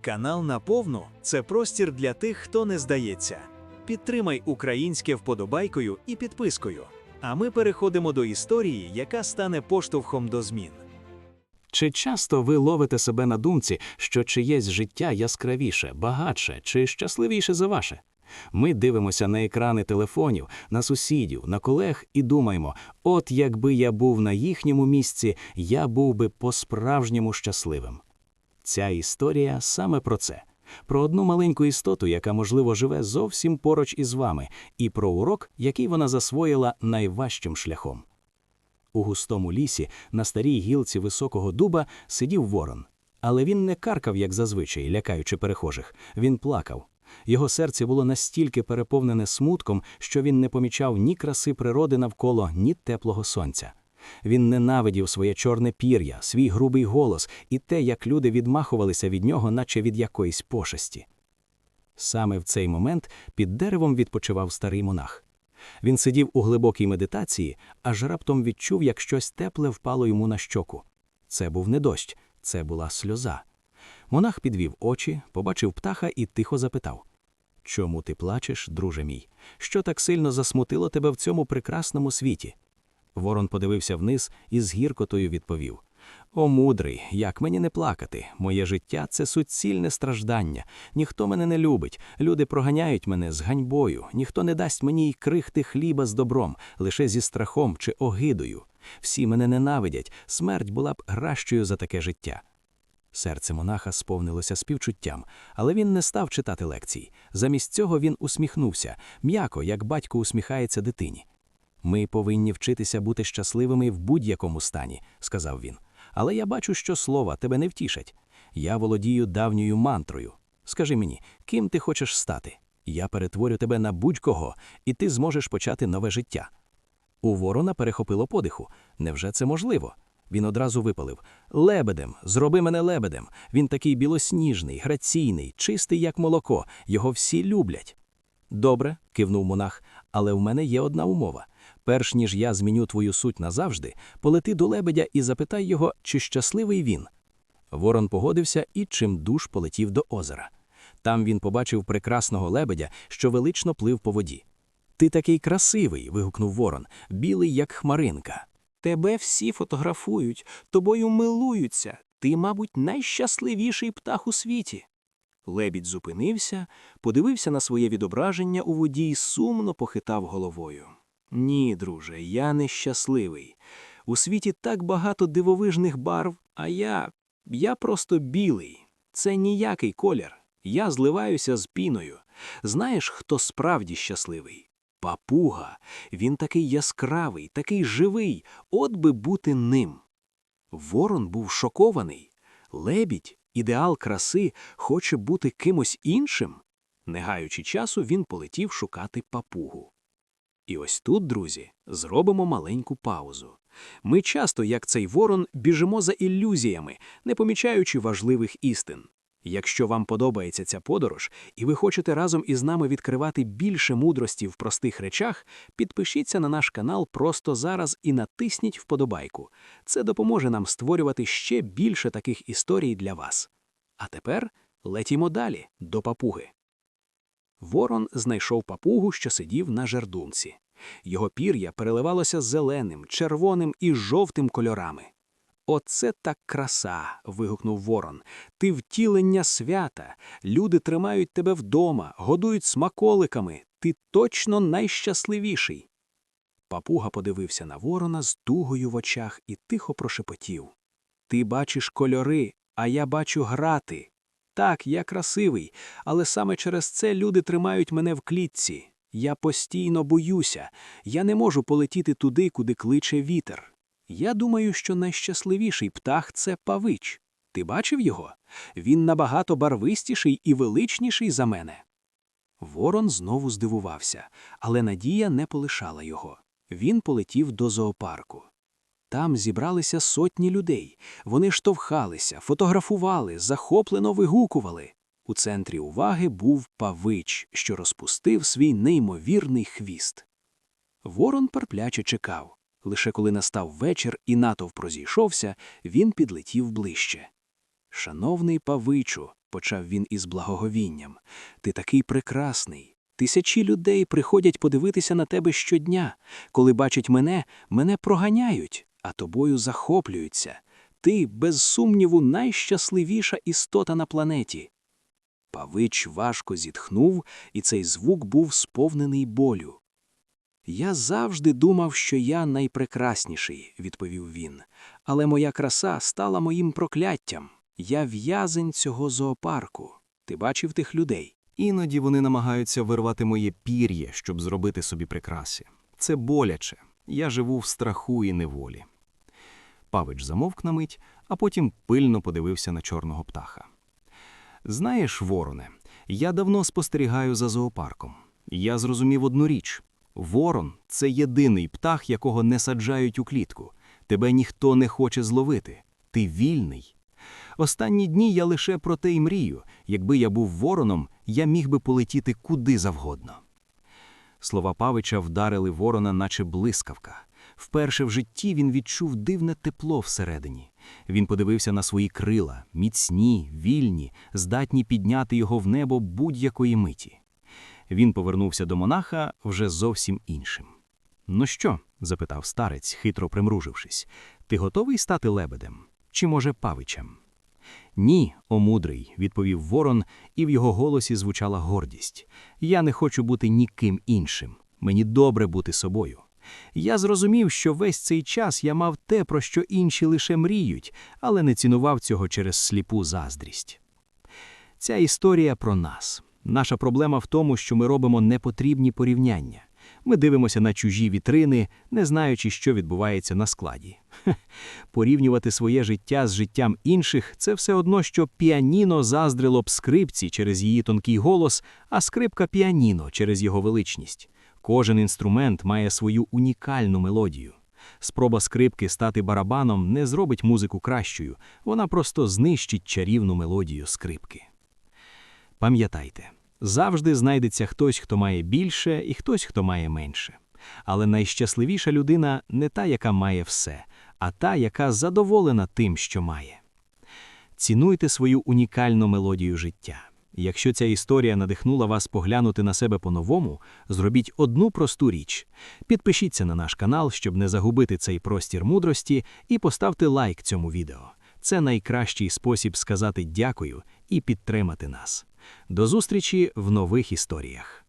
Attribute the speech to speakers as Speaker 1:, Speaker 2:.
Speaker 1: Канал Наповну це простір для тих, хто не здається. Підтримай українське вподобайкою і підпискою. А ми переходимо до історії, яка стане поштовхом до змін.
Speaker 2: Чи часто ви ловите себе на думці, що чиєсь життя яскравіше, багатше чи щасливіше за ваше? Ми дивимося на екрани телефонів, на сусідів, на колег і думаємо: от якби я був на їхньому місці, я був би по-справжньому щасливим. Ця історія саме про це. Про одну маленьку істоту, яка, можливо, живе зовсім поруч із вами, і про урок, який вона засвоїла найважчим шляхом. У густому лісі на старій гілці високого дуба сидів ворон. Але він не каркав, як зазвичай, лякаючи перехожих. Він плакав. Його серце було настільки переповнене смутком, що він не помічав ні краси природи навколо, ні теплого сонця. Він ненавидів своє чорне пір'я, свій грубий голос і те, як люди відмахувалися від нього, наче від якоїсь пошесті. Саме в цей момент під деревом відпочивав старий монах. Він сидів у глибокій медитації, аж раптом відчув, як щось тепле впало йому на щоку. Це був не дощ, це була сльоза. Монах підвів очі, побачив птаха і тихо запитав: Чому ти плачеш, друже мій? Що так сильно засмутило тебе в цьому прекрасному світі? Ворон подивився вниз і з гіркотою відповів: О, мудрий, як мені не плакати? Моє життя це суцільне страждання. Ніхто мене не любить. Люди проганяють мене з ганьбою, ніхто не дасть мені й крихти хліба з добром, лише зі страхом чи огидою. Всі мене ненавидять, смерть була б кращою за таке життя. Серце монаха сповнилося співчуттям, але він не став читати лекцій. Замість цього він усміхнувся, м'яко, як батько усміхається дитині. Ми повинні вчитися бути щасливими в будь-якому стані, сказав він. Але я бачу, що слова тебе не втішать. Я володію давньою мантрою. Скажи мені, ким ти хочеш стати? Я перетворю тебе на будь-кого, і ти зможеш почати нове життя. У ворона перехопило подиху. Невже це можливо? Він одразу випалив Лебедем, зроби мене лебедем. Він такий білосніжний, граційний, чистий, як молоко. Його всі люблять. Добре, кивнув монах, але в мене є одна умова. Перш ніж я зміню твою суть назавжди, полети до лебедя і запитай його, чи щасливий він. Ворон погодився і чимдуж полетів до озера. Там він побачив прекрасного лебедя, що велично плив по воді. Ти такий красивий. вигукнув ворон, білий, як хмаринка.
Speaker 3: Тебе всі фотографують, тобою милуються. Ти, мабуть, найщасливіший птах у світі. Лебідь зупинився, подивився на своє відображення у воді і сумно похитав головою. Ні, друже, я нещасливий. У світі так багато дивовижних барв, а я. я просто білий. Це ніякий колір. Я зливаюся з піною. Знаєш, хто справді щасливий? Папуга. Він такий яскравий, такий живий, от би бути ним. Ворон був шокований. Лебідь, ідеал краси, хоче бути кимось іншим. Не гаючи часу, він полетів шукати папугу. І ось тут, друзі, зробимо маленьку паузу. Ми часто, як цей ворон, біжимо за ілюзіями, не помічаючи важливих істин. Якщо вам подобається ця подорож, і ви хочете разом із нами відкривати більше мудрості в простих речах, підпишіться на наш канал просто зараз і натисніть вподобайку. Це допоможе нам створювати ще більше таких історій для вас. А тепер летімо далі до папуги. Ворон знайшов папугу, що сидів на жердунці. Його пір'я переливалося зеленим, червоним і жовтим кольорами. Оце так краса. вигукнув ворон. Ти втілення свята. Люди тримають тебе вдома, годують смаколиками. Ти точно найщасливіший. Папуга подивився на ворона з тугою в очах і тихо прошепотів. Ти бачиш кольори, а я бачу грати. Так, я красивий, але саме через це люди тримають мене в клітці. Я постійно боюся, я не можу полетіти туди, куди кличе вітер. Я думаю, що найщасливіший птах це павич. Ти бачив його? Він набагато барвистіший і величніший за мене. Ворон знову здивувався, але надія не полишала його. Він полетів до зоопарку. Там зібралися сотні людей. Вони штовхалися, фотографували, захоплено вигукували. У центрі уваги був павич, що розпустив свій неймовірний хвіст. Ворон терпляче чекав. Лише коли настав вечір і натовп розійшовся, він підлетів ближче. Шановний павичу, почав він із благоговінням. Ти такий прекрасний. Тисячі людей приходять подивитися на тебе щодня. Коли бачать мене, мене проганяють, а тобою захоплюються. Ти, без сумніву, найщасливіша істота на планеті. Павич важко зітхнув, і цей звук був сповнений болю. Я завжди думав, що я найпрекрасніший, відповів він, але моя краса стала моїм прокляттям. Я в'язень цього зоопарку. Ти бачив тих людей?
Speaker 2: Іноді вони намагаються вирвати моє пір'я, щоб зробити собі прикраси. Це боляче. Я живу в страху і неволі. Павич замовк на мить, а потім пильно подивився на чорного птаха. Знаєш, вороне, я давно спостерігаю за зоопарком. Я зрозумів одну річ: ворон це єдиний птах, якого не саджають у клітку. Тебе ніхто не хоче зловити. Ти вільний. Останні дні я лише про те й мрію. Якби я був вороном, я міг би полетіти куди завгодно. Слова Павича вдарили ворона, наче блискавка. Вперше в житті він відчув дивне тепло всередині. Він подивився на свої крила, міцні, вільні, здатні підняти його в небо будь-якої миті. Він повернувся до монаха вже зовсім іншим. Ну що? запитав старець, хитро примружившись. Ти готовий стати лебедем? Чи, може, павичем? Ні, о мудрий, відповів ворон, і в його голосі звучала гордість. Я не хочу бути ніким іншим. Мені добре бути собою. Я зрозумів, що весь цей час я мав те, про що інші лише мріють, але не цінував цього через сліпу заздрість. Ця історія про нас. Наша проблема в тому, що ми робимо непотрібні порівняння. Ми дивимося на чужі вітрини, не знаючи, що відбувається на складі. Хе. Порівнювати своє життя з життям інших це все одно, що піаніно заздрило б скрипці через її тонкий голос, а скрипка піаніно через його величність. Кожен інструмент має свою унікальну мелодію. Спроба скрипки стати барабаном не зробить музику кращою, вона просто знищить чарівну мелодію скрипки. Пам'ятайте, завжди знайдеться хтось, хто має більше, і хтось, хто має менше. Але найщасливіша людина не та, яка має все, а та, яка задоволена тим, що має. Цінуйте свою унікальну мелодію життя. Якщо ця історія надихнула вас поглянути на себе по-новому, зробіть одну просту річ. Підпишіться на наш канал, щоб не загубити цей простір мудрості, і поставте лайк цьому відео. Це найкращий спосіб сказати дякую і підтримати нас. До зустрічі в нових історіях.